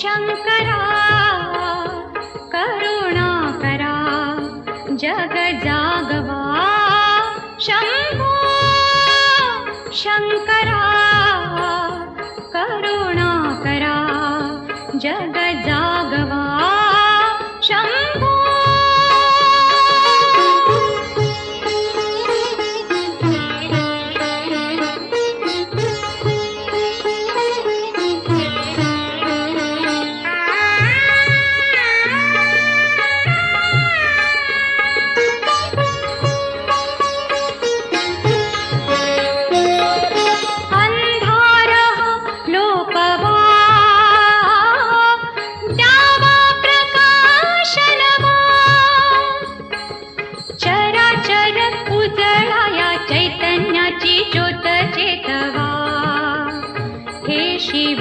शङ्करा करुणाकरा जगजागवा शम्भो शङ्करा करुणाकरा जगजागवा पुतळा या चैतन्याची ज्योत चेतवा. हे शिव